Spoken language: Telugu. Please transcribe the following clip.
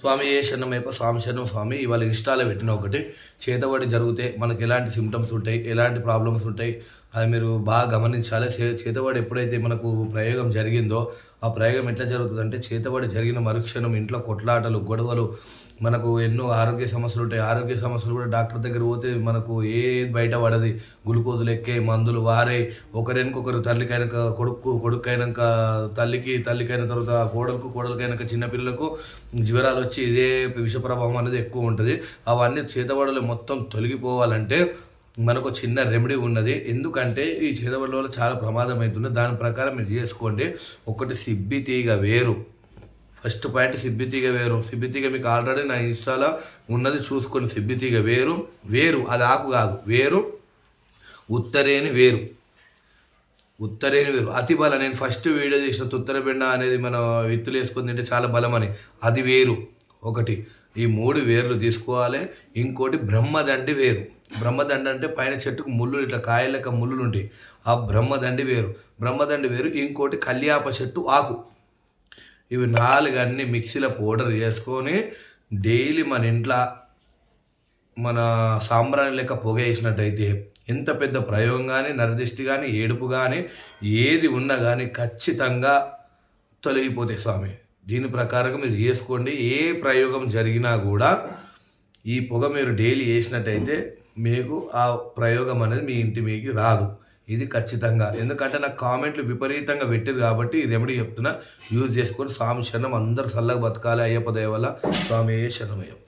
స్వామి ఏ శరణమయ్యప్ప స్వామి శరణం స్వామి ఇవాళ ఇన్స్టాలో పెట్టిన ఒకటి. చేతబడి జరిగితే మనకి ఎలాంటి సిమ్టమ్స్ ఉంటాయి ఎలాంటి ప్రాబ్లమ్స్ ఉంటాయి అది మీరు బాగా గమనించాలి. చే చేతబడి ఎప్పుడైతే మనకు ప్రయోగం జరిగిందో ఆ ప్రయోగం ఎట్లా జరుగుతుందంటే చేతబడి జరిగిన మరుక్షణం ఇంట్లో కొట్లాటలు గొడవలు మనకు ఎన్నో ఆరోగ్య సమస్యలు ఉంటాయి. ఆరోగ్య సమస్యలు కూడా డాక్టర్ దగ్గర పోతే మనకు ఏ బయట పడది గ్లూకోజులు ఎక్కే మందులు వారే. ఒకరికొకరు తల్లికైనాక కొడుకు కొడుకైనాక తల్లికి తల్లికైన తర్వాత కోడలకు కోడలకైనాక చిన్నపిల్లలకు జ్వరాలు వచ్చి ఇదే విష ప్రభావం అనేది ఎక్కువ ఉంటుంది. అవన్నీ చేతబడులు మొత్తం తొలగిపోవాలంటే మనకు చిన్న రెమెడీ ఉన్నది. ఎందుకంటే ఈ చేదవల్ల వల్ల చాలా ప్రమాదం అవుతుంది. దాని ప్రకారం మీరు చేసుకోండి. ఒకటి సిబ్బి తీగ వేరు. ఫస్ట్ పాయింట్ సిబ్బితీగ వేరు. సిబ్బితీగ మీకు ఆల్రెడీ నా ఇన్స్టాలో ఉన్నది. చూసుకొని సిబ్బితీగ వేరు. వేరు. అది ఆకు కాదు. వేరు. ఉత్తరేని వేరు. ఉత్తరేని వేరు. అతి బలం. నేను ఫస్ట్ వీడియో చేసిన తుత్తరబెండ అనేది మన విత్తులు వేసుకుని తింటే చాలా బలం అని అది వేరు. ఒకటి. ఈ మూడు వేర్లు తీసుకోవాలి. ఇంకోటి బ్రహ్మదండి వేరు. బ్రహ్మదండ అంటే పైన చెట్టుకు ముళ్ళు ఇట్లా కాయలక ముళ్ళులు ఉంటాయి. ఆ బ్రహ్మదండి వేరు. బ్రహ్మదండి వేరు. ఇంకోటి కల్యాప చెట్టు ఆకు. ఇవి నాలుగు అన్ని మిక్సీలో పౌడర్ చేసుకొని డైలీ మన ఇంట్లో మన సాంబ్రాణి లెక్క పొగ వేసినట్టయితే ఎంత పెద్ద ప్రయోగం కానీ నరదిష్టి కానీ ఏడుపు కానీ ఏది ఉన్నా కానీ ఖచ్చితంగా తొలగిపోతాయి స్వామి. దీని ప్రకారం మీరు చేసుకోండి. ఏ ప్రయోగం జరిగినా కూడా ఈ పొగ మీరు డైలీ వేసినట్టయితే మీకు ఆ ప్రయోగం అనేది మీ ఇంటి మీకు రాదు. ఇది ఖచ్చితంగా. ఎందుకంటే నాకు కామెంట్లు విపరీతంగా పెట్టారు కాబట్టి ఈ రెమెడీ చెప్తున్నా. యూజ్ చేసుకొని స్వామి శరణం అందరు చల్లగా బతకాలి. అయ్యప్ప దయ వల్ల స్వామి శరణమయ్యప్ప.